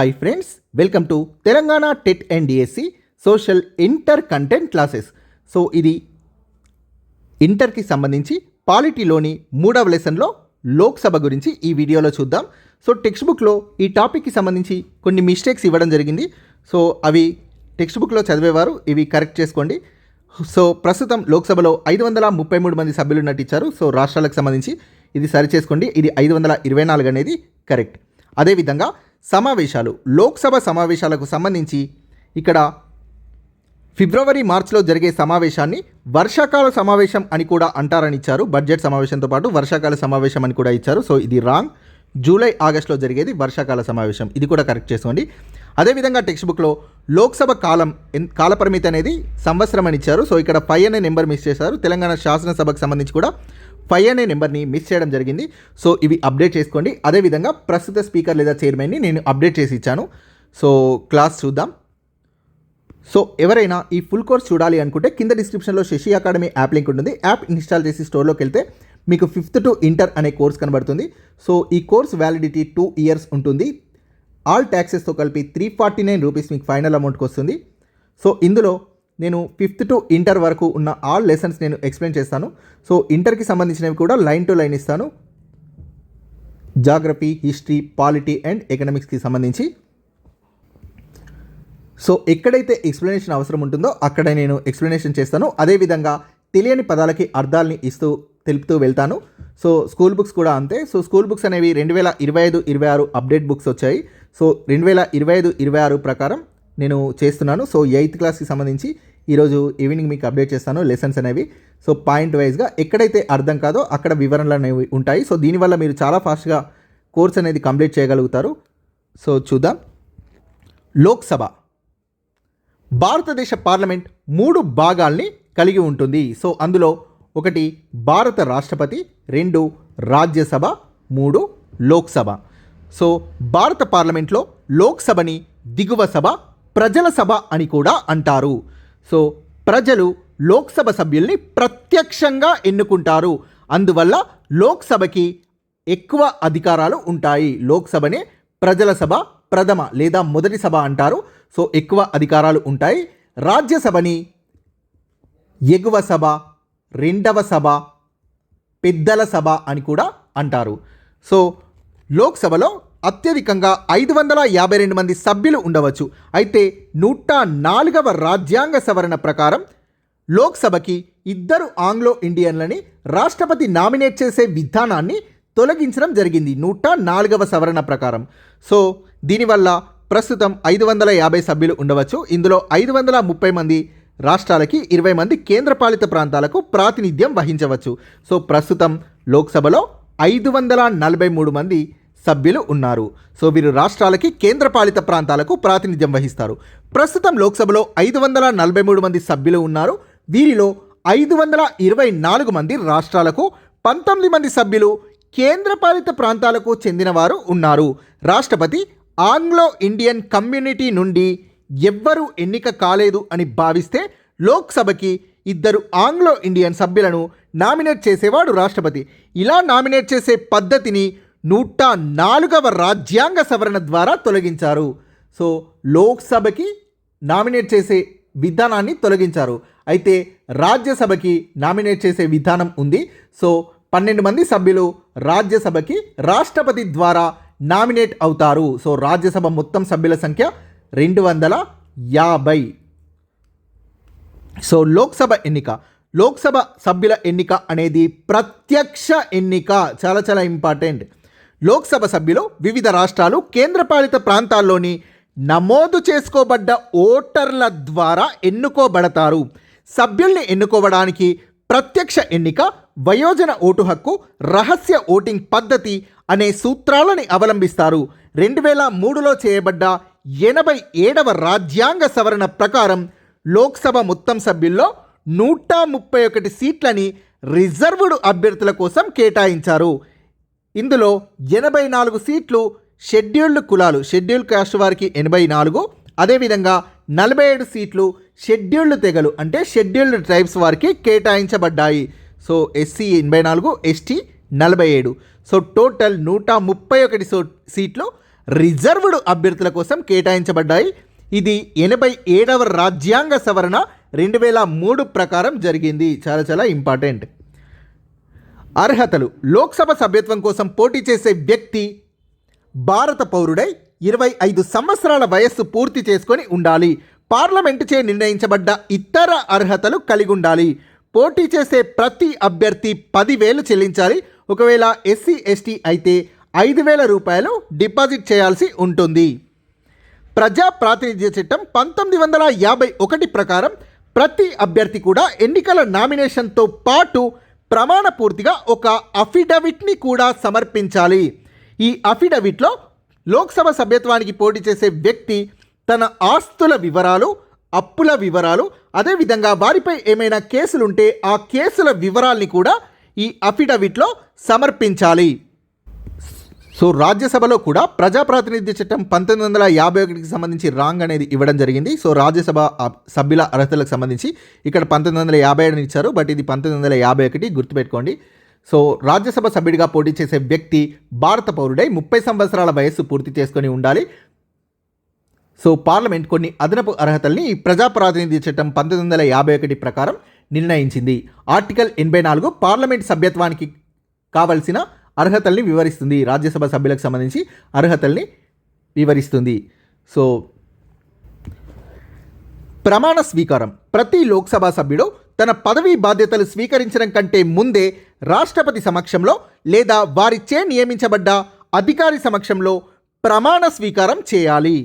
Hi friends welcome to Telangana TET and DSC social inter content classes so ఇది ఇంటర్కి సంబంధించి పాలిటీలోని మూడవ లెసన్లో లోక్సభ గురించి ఈ వీడియోలో చూద్దాం. సో టెక్స్ట్ బుక్లో ఈ టాపిక్కి సంబంధించి కొన్ని మిస్టేక్స్ ఇవ్వడం జరిగింది. సో అవి టెక్స్ట్ బుక్లో చదివేవారు ఇవి కరెక్ట్ చేసుకోండి. సో ప్రస్తుతం లోక్సభలో ఐదు వందల ముప్పై మూడు మంది సభ్యులు నటించారు ఇచ్చారు సో రాష్ట్రాలకు సంబంధించి ఇది సరి చేసుకోండి. ఇది ఐదు వందల ఇరవై నాలుగు అనేది కరెక్ట్ అదేవిధంగా సమావేశాలు లోక్సభ సమావేశాలకు సంబంధించి ఇక్కడ ఫిబ్రవరి మార్చిలో జరిగే సమావేశాన్ని వర్షాకాల సమావేశం అని కూడా అంటారని ఇచ్చారు. బడ్జెట్ సమావేశంతో పాటు వర్షాకాల సమావేశం అని కూడా ఇచ్చారు. సో ఇది రాంగ్. జూలై ఆగస్టులో జరిగేది వర్షాకాల సమావేశం. ఇది కూడా కరెక్ట్ చేసుకోండి. అదేవిధంగా టెక్స్ట్ బుక్లో లోక్సభ కాలం ఎన్- కాలపరిమితి అనేది సంవత్సరం అని ఇచ్చారు. సో ఇక్కడ ఫైవ్ అనే నెంబర్ మిస్ చేశారు. తెలంగాణ శాసనసభకు సంబంధించి కూడా ఫైవ్ అనే నెంబర్ని మిస్ చేయడం జరిగింది. సో ఇవి అప్డేట్ చేసుకోండి. అదేవిధంగా ప్రస్తుత స్పీకర్ లేదా చైర్మన్ని నేను అప్డేట్ చేసి ఇచ్చాను. సో క్లాస్ చూద్దాం. సో ఎవరైనా ఈ ఫుల్ కోర్స్ చూడాలి అనుకుంటే కింద డిస్క్రిప్షన్లో శశి అకాడమీ యాప్ లింక్ ఉంటుంది. యాప్ ఇన్స్టాల్ చేసి స్టోర్లోకి వెళ్తే మీకు ఫిఫ్త్ టు ఇంటర్ అనే కోర్స్ కనబడుతుంది. సో ఈ కోర్స్ వ్యాలిడిటీ టూ ఇయర్స్ ఉంటుంది. ఆల్ ట్యాక్సెస్తో కలిపి త్రీ ఫార్టీ నైన్ రూపీస్ మీకు ఫైనల్ అమౌంట్కి వస్తుంది. సో ఇందులో నేను ఫిఫ్త్ టు ఇంటర్ వరకు ఉన్న ఆల్ లెసన్స్ నేను ఎక్స్ప్లెయిన్ చేస్తాను. సో ఇంటర్కి సంబంధించినవి కూడా లైన్ టు లైన్ ఇస్తాను. జాగ్రఫీ హిస్టరీ పాలిటీ అండ్ ఎకనామిక్స్కి సంబంధించి. సో ఎక్కడైతే ఎక్స్ప్లెనేషన్ అవసరం ఉంటుందో అక్కడ నేను ఎక్స్ప్లెనేషన్ చేస్తాను. అదేవిధంగా తెలియని పదాలకి అర్థాలని ఇస్తూ తెలుపుతూ వెళ్తాను. సో స్కూల్ బుక్స్ కూడా అంతే. సో స్కూల్ బుక్స్ అనేవి రెండు వేల ఇరవై ఐదు ఇరవై ఆరు అప్డేట్ బుక్స్ వచ్చాయి. సో రెండు వేల ఇరవై ఐదు ఇరవై ఆరు ప్రకారం నేను చేస్తున్నాను. సో ఎయిత్ క్లాస్కి సంబంధించి ఈరోజు ఈవినింగ్ మీకు అప్డేట్ చేస్తాను లెసన్స్ అనేవి. సో పాయింట్ వైజ్గా ఎక్కడైతే అర్థం కాదో అక్కడ వివరణలు అనేవి ఉంటాయి. సో దీనివల్ల మీరు చాలా ఫాస్ట్గా కోర్స్ అనేది కంప్లీట్ చేయగలుగుతారు. సో చూద్దాం. లోక్సభ భారతదేశ పార్లమెంట్ మూడు భాగాల్ని కలిగి ఉంటుంది. సో అందులో ఒకటి భారత రాష్ట్రపతి రెండు రాజ్యసభ మూడు లోక్సభ సో భారత పార్లమెంట్లో లోక్సభని దిగువ సభ ప్రజల సభ అని కూడా అంటారు. సో ప్రజలు లోక్సభ సభ్యుల్ని ప్రత్యక్షంగా ఎన్నుకుంటారు. అందువల్ల లోక్సభకి ఎక్కువ అధికారాలు ఉంటాయి. లోక్సభనే ప్రజల సభ ప్రథమ లేదా మొదటి సభ అంటారు. సో ఎక్కువ అధికారాలు ఉంటాయి. రాజ్యసభని ఎగువ సభ రెండవ సభ పెద్దల సభ అని కూడా అంటారు. సో లోక్సభలో అత్యధికంగా ఐదు వందల యాభై రెండు మంది సభ్యులు ఉండవచ్చు. అయితే నూట నాలుగవ రాజ్యాంగ సవరణ ప్రకారం లోక్సభకి ఇద్దరు ఆంగ్లో ఇండియన్లని రాష్ట్రపతి నామినేట్ చేసే విధానాన్ని తొలగించడం జరిగింది. నూట నాలుగవ సవరణ ప్రకారం. సో దీనివల్ల ప్రస్తుతం ఐదు వందల యాభై సభ్యులు ఉండవచ్చు. ఇందులో ఐదు వందల ముప్పై మంది రాష్ట్రాలకి ఇరవై మంది కేంద్రపాలిత ప్రాంతాలకు ప్రాతినిధ్యం వహించవచ్చు. సో ప్రస్తుతం లోక్సభలో ఐదు వందల నలభై మూడు మంది సభ్యులు ఉన్నారు. సో వీరు రాష్ట్రాలకి కేంద్రపాలిత ప్రాంతాలకు ప్రాతినిధ్యం వహిస్తారు. ప్రస్తుతం లోక్సభలో ఐదు వందల నలభై మూడు మంది సభ్యులు ఉన్నారు. వీరిలో ఐదు వందల ఇరవై నాలుగు మంది రాష్ట్రాలకు పంతొమ్మిది మంది సభ్యులు కేంద్రపాలిత ప్రాంతాలకు చెందినవారు ఉన్నారు. రాష్ట్రపతి ఆంగ్లో ఇండియన్ కమ్యూనిటీ నుండి ఎవ్వరూ ఎన్నిక కాలేదు అని భావిస్తే లోక్సభకి ఇద్దరు ఆంగ్లో ఇండియన్ సభ్యులను నామినేట్ చేసేవాడు రాష్ట్రపతి. ఇలా నామినేట్ చేసే పద్ధతిని నూట నాలుగవ రాజ్యాంగ సవరణ ద్వారా తొలగించారు. సో లోక్సభకి నామినేట్ చేసే విధానాన్ని తొలగించారు. అయితే రాజ్యసభకి నామినేట్ చేసే విధానం ఉంది. సో పన్నెండు మంది సభ్యులు రాజ్యసభకి రాష్ట్రపతి ద్వారా నామినేట్ అవుతారు. సో రాజ్యసభ మొత్తం సభ్యుల సంఖ్య రెండు వందల యాభై. సో లోక్సభ ఎన్నిక. లోక్సభ సభ్యుల ఎన్నిక అనేది ప్రత్యక్ష ఎన్నిక. చాలా చాలా ఇంపార్టెంట్. లోక్సభ సభ్యులు వివిధ రాష్ట్రాలు కేంద్రపాలిత ప్రాంతాల్లోని నమోదు చేసుకోబడ్డ ఓటర్ల ద్వారా ఎన్నుకోబడతారు. సభ్యుల్ని ఎన్నుకోవడానికి ప్రత్యక్ష ఎన్నిక వయోజన ఓటు హక్కు రహస్య ఓటింగ్ పద్ధతి అనే సూత్రాలని అవలంబిస్తారు. రెండు వేల మూడులో చేయబడ్డ ఎనభై ఏడవ రాజ్యాంగ సవరణ ప్రకారం లోక్సభ మొత్తం సభ్యుల్లో నూట ముప్పై ఒకటి సీట్లని రిజర్వ్డ్ అభ్యర్థుల కోసం కేటాయించారు. ఇందులో ఎనభై నాలుగు సీట్లు షెడ్యూల్డ్ కులాలు షెడ్యూల్డ్ కాస్ట్ వారికి ఎనభై నాలుగు అదేవిధంగా నలభై ఏడు సీట్లు షెడ్యూల్డ్ తెగలు అంటే షెడ్యూల్డ్ ట్రైబ్స్ వారికి కేటాయించబడ్డాయి. సో ఎస్సీ ఎనభై నాలుగు ఎస్టీ నలభై ఏడు. సో టోటల్ నూట ముప్పై ఒకటి సో సీట్లు రిజర్వ్డ్ అభ్యర్థుల కోసం కేటాయించబడ్డాయి. ఇది ఎనభై ఏడవ రాజ్యాంగ సవరణ రెండు వేల మూడు ప్రకారం జరిగింది. చాలా చాలా ఇంపార్టెంట్. అర్హతలు లోక్సభ సభ్యత్వం కోసం పోటీ చేసే వ్యక్తి భారత పౌరుడై ఇరవై ఐదు సంవత్సరాల వయస్సు పూర్తి చేసుకొని ఉండాలి. పార్లమెంటుచే నిర్ణయించబడ్డ ఇతర అర్హతలు కలిగి ఉండాలి. పోటీ చేసే ప్రతి అభ్యర్థి పదివేలు చెల్లించాలి. ఒకవేళ ఎస్సీ ఎస్టీ అయితే ఐదు వేల రూపాయలు డిపాజిట్ చేయాల్సి ఉంటుంది. ప్రజా ప్రాతినిధ్య చట్టం పంతొమ్మిది వందల యాభై ఒకటి ప్రకారం ప్రతి అభ్యర్థి కూడా ఎన్నికల నామినేషన్తో పాటు ప్రమాణ పూర్తిగా ఒక అఫిడవిట్ని కూడా సమర్పించాలి. ఈ అఫిడవిట్లో లోక్సభ సభ్యత్వానికి పోటీ చేసే వ్యక్తి తన ఆస్తుల వివరాలు అప్పుల వివరాలు అదేవిధంగా వారిపై ఏమైనా కేసులుంటే ఆ కేసుల వివరాల్ని కూడా ఈ అఫిడవిట్లో సమర్పించాలి. సో రాజ్యసభలో కూడా ప్రజాప్రాతినిధ్య చట్టం పంతొమ్మిది వందల యాభై ఒకటికి సంబంధించి రాంగ్ అనేది ఇవ్వడం జరిగింది. సో రాజ్యసభ సభ్యుల అర్హతలకు సంబంధించి ఇక్కడ పంతొమ్మిది వందల యాభై ఏడుని ఇచ్చారు. బట్ ఇది పంతొమ్మిది వందల యాభై ఒకటి గుర్తుపెట్టుకోండి. సో రాజ్యసభ సభ్యుడిగా పోటీ చేసే వ్యక్తి భారత పౌరుడై ముప్పై సంవత్సరాల వయస్సు పూర్తి చేసుకొని ఉండాలి. సో పార్లమెంట్ కొన్ని అదనపు అర్హతల్ని ఈ ప్రజాప్రాతినిధ్య చట్టం పంతొమ్మిది వందల యాభై ఒకటి ప్రకారం నిర్ణయించింది. ఆర్టికల్ ఎనభై నాలుగు పార్లమెంట్ సభ్యత్వానికి కావలసిన అర్హతల్ని వివరిస్తుంది. రాజ్యసభ సభ్యులకు సంబంధించి అర్హతల్ని వివరిస్తుంది. సో ప్రమాణ స్వీకారం. ప్రతి లోక్సభ సభ్యుడు తన పదవీ బాధ్యతలు స్వీకరించడం కంటే ముందే రాష్ట్రపతి సమక్షంలో లేదా వారిచే నియమించబడ్డ అధికారి సమక్షంలో ప్రమాణ స్వీకారం చేయాలి.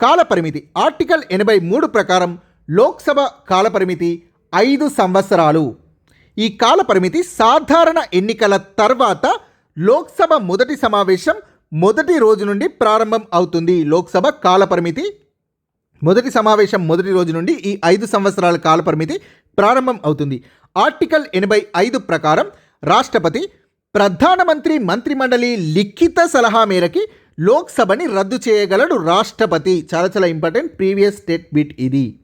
కాలపరిమితి ఆర్టికల్ ఎనభై మూడు ప్రకారం లోక్సభ కాలపరిమితి ఐదు సంవత్సరాలు. ఈ కాలపరిమితి సాధారణ ఎన్నికల తర్వాత లోక్సభ మొదటి సమావేశం మొదటి రోజు నుండి ప్రారంభం అవుతుంది. లోక్సభ కాలపరిమితి మొదటి సమావేశం మొదటి రోజు నుండి ఈ ఐదు సంవత్సరాల కాలపరిమితి ప్రారంభం అవుతుంది. ఆర్టికల్ ఎనభై ఐదు ప్రకారం రాష్ట్రపతి ప్రధానమంత్రి మంత్రిమండలి లిఖిత సలహా మేరకి లోక్సభని రద్దు చేయగలడు రాష్ట్రపతి. చాలా చాలా ఇంపార్టెంట్ ప్రీవియస్ స్టేట్ బిట్ ఇది.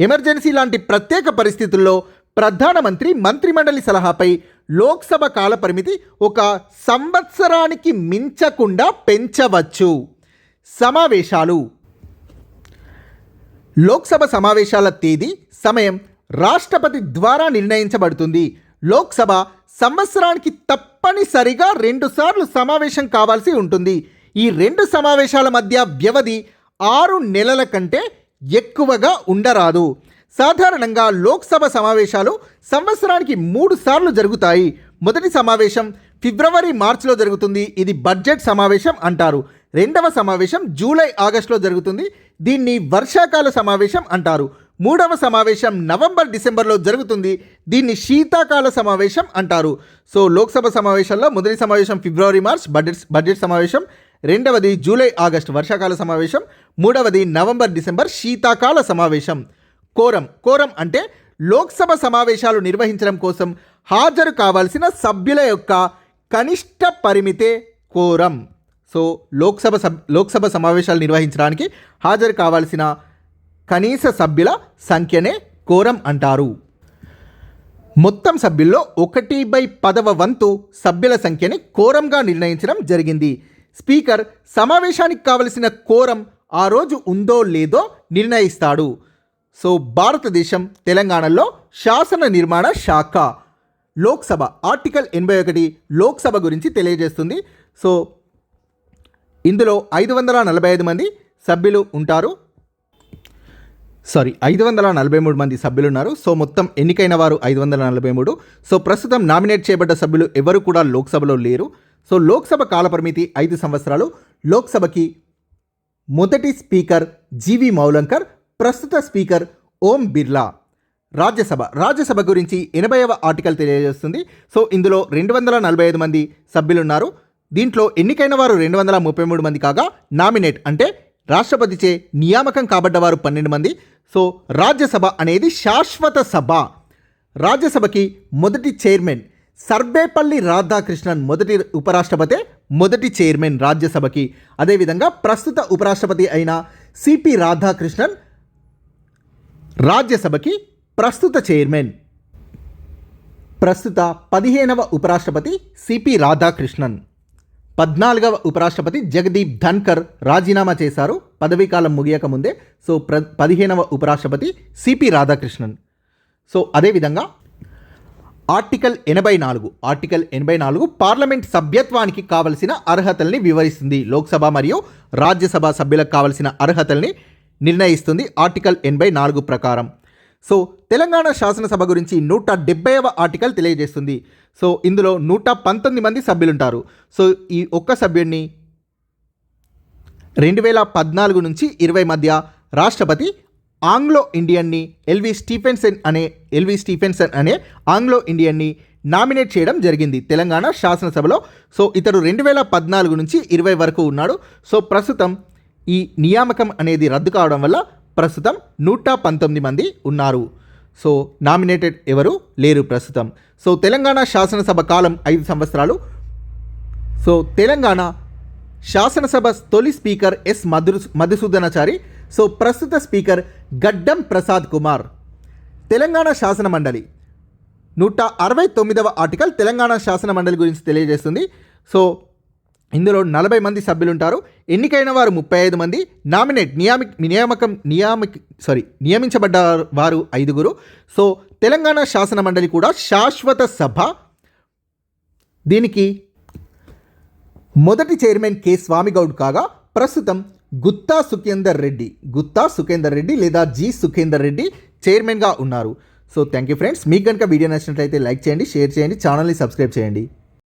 ఎమర్జెన్సీ లాంటి ప్రత్యేక పరిస్థితుల్లో ప్రధానమంత్రి మంత్రిమండలి సలహాపై లోక్సభ కాలపరిమితి ఒక సంవత్సరానికి మించకుండా పెంచవచ్చు. సమావేశాలు. లోక్సభ సమావేశాల తేదీ సమయం రాష్ట్రపతి ద్వారా నిర్ణయించబడుతుంది. లోక్సభ సంవత్సరానికి తప్పనిసరిగా రెండుసార్లు సమావేశం కావాల్సి ఉంటుంది. ఈ రెండు సమావేశాల మధ్య వ్యవధి ఆరు నెలల కంటే ఎక్కువగా ఉండరాదు. సాధారణంగా లోక్సభ సమావేశాలు సంవత్సరానికి మూడు సార్లు జరుగుతాయి. మొదటి సమావేశం ఫిబ్రవరి మార్చిలో జరుగుతుంది. ఇది బడ్జెట్ సమావేశం అంటారు. రెండవ సమావేశం జూలై ఆగస్టులో జరుగుతుంది. దీన్ని వర్షాకాల సమావేశం అంటారు. మూడవ సమావేశం నవంబర్ డిసెంబర్లో జరుగుతుంది. దీన్ని శీతాకాల సమావేశం అంటారు. సో లోక్సభ సమావేశంలో మొదటి సమావేశం ఫిబ్రవరి మార్చ్ బడ్జెట్ బడ్జెట్ సమావేశం. రెండవది జూలై ఆగస్టు వర్షాకాల సమావేశం. మూడవది నవంబర్ డిసెంబర్ శీతాకాల సమావేశం. కోరం. కోరం అంటే లోక్సభ సమావేశాలు నిర్వహించడం కోసం హాజరు కావాల్సిన సభ్యుల యొక్క కనిష్ట పరిమితే కోరం. సో లోక్సభ సబ్ లోక్సభ సమావేశాలు నిర్వహించడానికి హాజరు కావాల్సిన కనీస సభ్యుల సంఖ్యనే కోరం అంటారు. మొత్తం సభ్యుల్లో ఒకటి బై పదవ వంతు సభ్యుల సంఖ్యని కోరంగా నిర్ణయించడం జరిగింది. స్పీకర్ సమావేశానికి కావలసిన కోరం ఆ రోజు ఉందో లేదో నిర్ణయిస్తాడు. సో భారతదేశం తెలంగాణలో శాసన నిర్మాణ శాఖ. లోక్సభ ఆర్టికల్ ఎనభై ఒకటి లోక్సభ గురించి తెలియజేస్తుంది. సో ఇందులో ఐదు వందల నలభై ఐదు మంది సభ్యులు ఉంటారు. సారీ ఐదు వందల నలభై మూడు మంది సభ్యులు ఉన్నారు. సో మొత్తం ఎన్నికైన వారు ఐదు వందల నలభై మూడు. సో ప్రస్తుతం నామినేట్ చేయబడ్డ సభ్యులు ఎవరు కూడా లోక్సభలో లేరు. సో లోక్సభ కాలపరిమితి ఐదు సంవత్సరాలు. లోక్సభకి మొదటి స్పీకర్ జీవి మౌలంకర్ ప్రస్తుత స్పీకర్ ఓం బిర్లా. రాజ్యసభ రాజ్యసభ గురించి ఎనభైవ ఆర్టికల్ తెలియజేస్తుంది. సో ఇందులో రెండు వందల నలభై ఐదు మంది సభ్యులున్నారు. దీంట్లో ఎన్నికైన వారు రెండు వందల ముప్పై మూడు మంది కాగా నామినేట్ అంటే రాష్ట్రపతిచే నియామకం కాబడ్డవారు పన్నెండు మంది. సో రాజ్యసభ అనేది శాశ్వత సభ. రాజ్యసభకి మొదటి చైర్మన్ సర్వేపల్లి రాధాకృష్ణన్ మొదటి ఉపరాష్ట్రపతి మొదటి చైర్మన్ రాజ్యసభకి. అదేవిధంగా ప్రస్తుత ఉపరాష్ట్రపతి అయిన సిపి రాధాకృష్ణన్ రాజ్యసభకి ప్రస్తుత చైర్మన్. ప్రస్తుత పదిహేనవ ఉపరాష్ట్రపతి సిపి రాధాకృష్ణన్. పద్నాలుగవ ఉపరాష్ట్రపతి జగదీప్ ధన్కర్ రాజీనామా చేశారు. పదవీకాలం ముగియక ముందే. సో ప్ర పదిహేనవ ఉపరాష్ట్రపతి సిపి రాధాకృష్ణన్. సో అదేవిధంగా ఆర్టికల్ ఎనభై నాలుగు ఆర్టికల్ ఎనభై నాలుగు పార్లమెంట్ సభ్యత్వానికి కావలసిన అర్హతల్ని వివరిస్తుంది. లోక్సభ మరియు రాజ్యసభ సభ్యులకు కావలసిన అర్హతల్ని నిర్ణయిస్తుంది ఆర్టికల్ ఎనభై నాలుగు ప్రకారం. సో తెలంగాణ శాసనసభ గురించి నూట డెబ్బైవ ఆర్టికల్ తెలియజేస్తుంది. సో ఇందులో నూట పంతొమ్మిది మంది సభ్యులుంటారు. సో ఈ ఒక్క సభ్యుడిని రెండు వేల పద్నాలుగు నుంచి ఇరవై మధ్య రాష్ట్రపతి ఆంగ్లో ఇండియన్ని ఎల్వి స్టీఫెన్సన్ అనే ఎల్వి స్టీఫెన్సన్ అనే ఆంగ్లో ఇండియన్ని నామినేట్ చేయడం జరిగింది తెలంగాణ శాసనసభలో. సో ఇతడు రెండు వేల పద్నాలుగు నుంచి ఇరవై వరకు ఉన్నాడు. సో ప్రస్తుతం ఈ నియామకం అనేది రద్దు కావడం వల్ల ప్రస్తుతం నూట పంతొమ్మిది మంది ఉన్నారు. సో నామినేటెడ్ ఎవరు? లేరు ప్రస్తుతం. సో తెలంగాణ శాసనసభ కాలం ఐదు సంవత్సరాలు. సో తెలంగాణ శాసనసభ తొలి speaker S Madhu Madhusudanachari. So ప్రస్తుత స్పీకర్ గడ్డం ప్రసాద్ కుమార్. తెలంగాణ శాసన మండలి. నూట అరవై తొమ్మిదవ ఆర్టికల్ తెలంగాణ శాసన మండలి గురించి తెలియజేస్తుంది. సో ఇందులో నలభై మంది సభ్యులు ఉంటారు ఎన్నికైన వారు ముప్పై ఐదు మంది. నామినేట్ నియామి నియామకం నియామక సారీ నియమించబడ్డ వారు ఐదుగురు. సో తెలంగాణ శాసన మండలి కూడా శాశ్వత సభ. దీనికి మొదటి చైర్మన్ కె. స్వామిగౌడ్ కాగా ప్రస్తుతం గుత్తా సుఖేందర్ రెడ్డి గుత్తా సుఖేందర్ రెడ్డి లేదా జి. సుఖేందర్ రెడ్డి చైర్మన్గా ఉన్నారు. సో థ్యాంక్ యూ ఫ్రెండ్స్ మీకు కనుక వీడియో నచ్చినట్లయితే లైక్ చేయండి షేర్ చేయండి ఛానల్ని సబ్స్క్రైబ్ చేయండి.